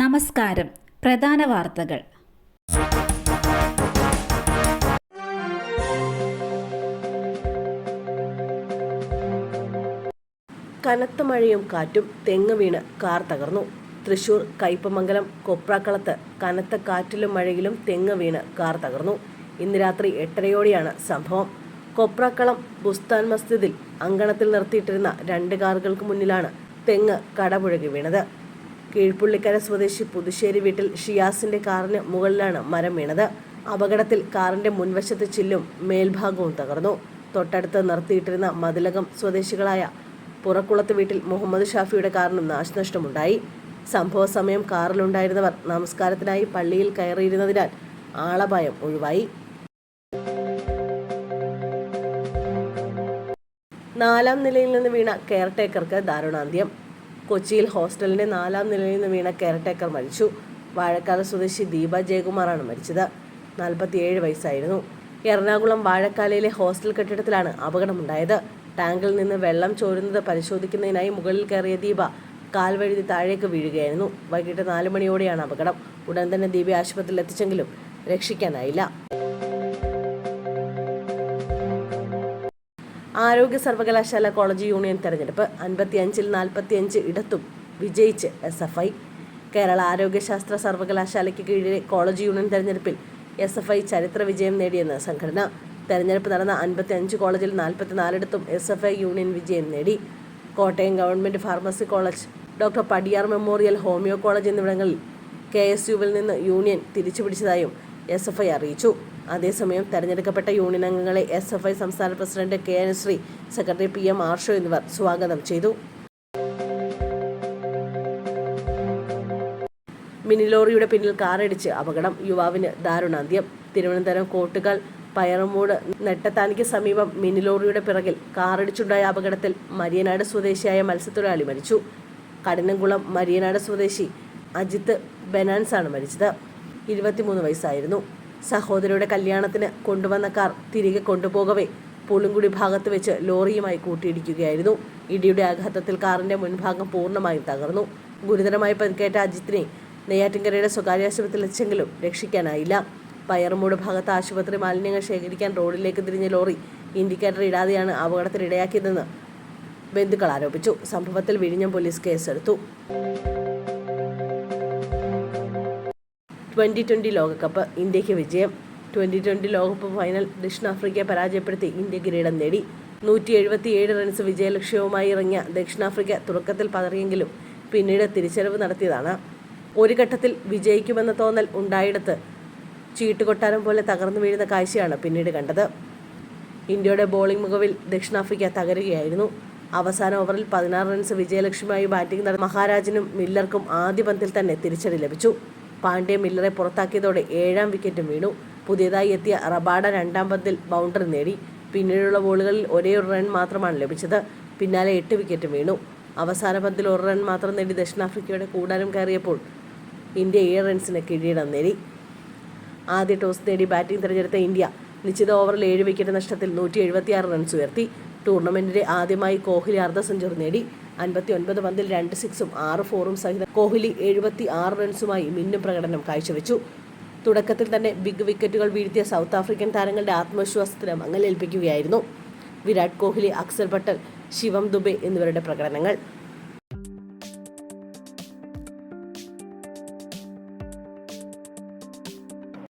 നമസ്കാരം. പ്രധാന വാർത്തകൾ. കനത്ത മഴയും കാറ്റും തെങ്ങ് വീണ് കാർ തകർന്നു. തൃശൂർ കയ്പമംഗലം കൊപ്രാക്കളത്ത് കനത്ത കാറ്റിലും മഴയിലും തെങ്ങ് വീണ് കാർ തകർന്നു. ഇന്ന് രാത്രി എട്ടരയോടെയാണ് സംഭവം. കൊപ്രാക്കളം ബുസ്താൻ മസ്ജിദിൽ അങ്കണത്തിൽ നിർത്തിയിട്ടിരുന്ന രണ്ട് കാറുകൾക്ക് മുന്നിലാണ് തെങ്ങ് കടപുഴകി വീണത്. കീഴ്പുള്ളിക്കര സ്വദേശി പുതുശ്ശേരി വീട്ടിൽ ഷിയാസിന്റെ കാറിന് മുകളിലാണ് മരം വീണത്. അപകടത്തിൽ കാറിന്റെ മുൻവശത്തെ ചില്ലും മേൽഭാഗവും തകർന്നു. തൊട്ടടുത്ത് നിർത്തിയിട്ടിരുന്ന മതിലകം സ്വദേശികളായ പുറക്കുളത്ത് വീട്ടിൽ മുഹമ്മദ് ഷാഫിയുടെ കാറിനും നാശനഷ്ടമുണ്ടായി. സംഭവ സമയം കാറിലുണ്ടായിരുന്നവർ നമസ്കാരത്തിനായി പള്ളിയിൽ കയറിയിരുന്നതിനാൽ ആളപായം ഒഴിവായി. നാലാം നിലയിൽ നിന്ന് വീണ കെയർടേക്കർക്ക് ദാരുണാന്ത്യം. കൊച്ചിയിൽ ഹോസ്റ്റലിന്റെ നാലാം നിലയിൽ നിന്ന് വീണ കെയർടേക്കർ മരിച്ചു. വാഴക്കാല സ്വദേശി ദീപ ജയകുമാറാണ് മരിച്ചത്. നാൽപ്പത്തിയേഴ് വയസ്സായിരുന്നു. എറണാകുളം വാഴക്കാലയിലെ ഹോസ്റ്റൽ കെട്ടിടത്തിലാണ് അപകടമുണ്ടായത്. ടാങ്കിൽ നിന്ന് വെള്ളം ചോരുന്നത് പരിശോധിക്കുന്നതിനായി മുകളിൽ കയറിയ ദീപ കാൽ വഴുതി താഴേക്ക് വീഴുകയായിരുന്നു. വൈകിട്ട് നാല് മണിയോടെയാണ് അപകടം. ഉടൻ തന്നെ ദീപ ആശുപത്രിയിൽ എത്തിച്ചെങ്കിലും രക്ഷിക്കാനായില്ല. ആരോഗ്യ സർവകലാശാല കോളേജ് യൂണിയൻ തെരഞ്ഞെടുപ്പ് അൻപത്തിയഞ്ചിൽ നാൽപ്പത്തിയഞ്ച് ഇടത്തും വിജയിച്ച് എസ് എഫ് ഐ. കേരള ആരോഗ്യശാസ്ത്ര സർവകലാശാലയ്ക്ക് കീഴിലെ കോളേജ് യൂണിയൻ തെരഞ്ഞെടുപ്പിൽ എസ് എഫ് ഐ ചരിത്ര വിജയം നേടിയെന്ന് സംഘടന. തെരഞ്ഞെടുപ്പ് നടന്ന അൻപത്തി അഞ്ച് കോളേജിൽ നാൽപ്പത്തിനാലിടത്തും എസ് എഫ് ഐ യൂണിയൻ വിജയം നേടി. Kottayam government pharmacy college doctor Padiyar memorial homeo college എന്നിവിടങ്ങളിൽ കെ എസ് യുവിൽ നിന്ന് യൂണിയൻ തിരിച്ചുപിടിച്ചതായും എസ് എഫ് ഐ അറിയിച്ചു. അതേസമയം തെരഞ്ഞെടുക്കപ്പെട്ട യൂണിയൻ അംഗങ്ങളെ എസ് എഫ് ഐ സംസ്ഥാന president K N Sree secretary P M Arsho എന്നിവർ സ്വാഗതം ചെയ്തു. മിനി ലോറിയുടെ പിന്നിൽ കാറിടിച്ച് അപകടം യുവാവിന് ദാരുണാന്ത്യം. തിരുവനന്തപുരം കോട്ടുകാൽ പയറമൂട് നെട്ടത്താനിക്ക് സമീപം മിനി ലോറിയുടെ പിറകിൽ കാറിടിച്ചുണ്ടായ അപകടത്തിൽ മരിയനാട് സ്വദേശിയായ മത്സ്യത്തൊഴിലാളി മരിച്ചു. കഠിനംകുളം മരിയനാട് സ്വദേശി അജിത്ത് ബെനാൻസാണ് മരിച്ചത്. ഇരുപത്തിമൂന്ന് വയസ്സായിരുന്നു. സഹോദരിയുടെ കല്യാണത്തിന് കൊണ്ടുവന്ന കാർ തിരികെ കൊണ്ടുപോകവേ പുളുങ്കുടി ഭാഗത്ത് വെച്ച് ലോറിയുമായി കൂട്ടിയിടിക്കുകയായിരുന്നു. ഇടിയുടെ ആഘാതത്തിൽ കാറിന്റെ മുൻഭാഗം പൂർണമായും തകർന്നു. ഗുരുതരമായി പരിക്കേറ്റ അജിത്തിനെ നെയ്യാറ്റിൻകരയുടെ സ്വകാര്യ ആശുപത്രിയിൽ വെച്ചെങ്കിലും രക്ഷിക്കാനായില്ല. പയറുമൂട് ഭാഗത്ത് ആശുപത്രി മാലിന്യങ്ങൾ ശേഖരിക്കാൻ റോഡിലേക്ക് തിരിഞ്ഞ ലോറി ഇൻഡിക്കേറ്റർ ഇടാതെയാണ് അപകടത്തിനിടയാക്കിയതെന്ന് ബന്ധുക്കൾ ആരോപിച്ചു. സംഭവത്തിൽ വിഴിഞ്ഞം പോലീസ് കേസെടുത്തു. ട്വന്റി ട്വന്റി ലോകകപ്പ് ഇന്ത്യയ്ക്ക് വിജയം. ട്വന്റി ട്വന്റി ലോകകപ്പ് ഫൈനൽ ദക്ഷിണാഫ്രിക്കയെ പരാജയപ്പെടുത്തി ഇന്ത്യ കിരീടം നേടി. നൂറ്റി എഴുപത്തിയേഴ് റൺസ് വിജയലക്ഷ്യവുമായി ഇറങ്ങിയ ദക്ഷിണാഫ്രിക്ക തുടക്കത്തിൽ പതറിയെങ്കിലും പിന്നീട് തിരിച്ചറിവ് നടത്തിയതാണ്. ഒരു ഘട്ടത്തിൽ വിജയിക്കുമെന്ന തോന്നൽ ഉണ്ടായിടത്ത് ചീട്ടുകൊട്ടാരം പോലെ തകർന്നു വീഴുന്ന കാഴ്ചയാണ് പിന്നീട് കണ്ടത്. ഇന്ത്യയുടെ ബോളിംഗ് മികവിൽ ദക്ഷിണാഫ്രിക്ക തകരുകയായിരുന്നു. അവസാന ഓവറിൽ പതിനാറ് റൺസ് വിജയലക്ഷ്യമായി ബാറ്റിംഗ് നടന്ന മഹാരാജനും മില്ലർക്കും ആദ്യ പന്തിൽ തന്നെ തിരിച്ചടി ലഭിച്ചു. പാണ്ഡ്യ മില്ലറെ പുറത്താക്കിയതോടെ ഏഴാം വിക്കറ്റും വീണു. പുതിയതായി എത്തിയ റബാഡ രണ്ടാം പന്തിൽ ബൗണ്ടറി നേടി. പിന്നീടുള്ള ബോളുകളിൽ ഒരേ ഒരു റൺ മാത്രമാണ് ലഭിച്ചത്. പിന്നാലെ എട്ട് വിക്കറ്റും വീണു. അവസാന പന്തിൽ ഒരു റൺ മാത്രം നേടി ദക്ഷിണാഫ്രിക്കയുടെ കൂടാരം കയറിയപ്പോൾ ഇന്ത്യ ഏഴ് റൺസിന് കിരീടം നേടി. ആദ്യ ടോസ് നേടി ബാറ്റിംഗ് തിരഞ്ഞെടുത്ത ഇന്ത്യ നിശ്ചിത ഓവറിൽ ഏഴ് വിക്കറ്റ് നഷ്ടത്തിൽ നൂറ്റി എഴുപത്തിയാറ് റൺസ് ഉയർത്തി. ടൂർണമെന്റിന്റെ ആദ്യമായി കോഹ്ലി അർദ്ധ സെഞ്ചുറി നേടി. അൻപത്തി ഒൻപത് പന്തിൽ രണ്ട് സിക്സും ആറ് ഫോറും സഹിതം കോഹ്ലി എഴുപത്തി ആറ് റൺസുമായി മിന്നും പ്രകടനം കാഴ്ചവെച്ചു. തുടക്കത്തിൽ തന്നെ ബിഗ് വിക്കറ്റുകൾ വീഴ്ത്തിയ സൗത്ത് ആഫ്രിക്കൻ താരങ്ങളുടെ ആത്മവിശ്വാസത്തിന് മങ്ങലേൽപ്പിക്കുകയായിരുന്നു. വിരാട് കോഹ്ലി അക്സർ പട്ടൽ ശിവം ദുബെ എന്നിവരുടെ പ്രകടനങ്ങൾ.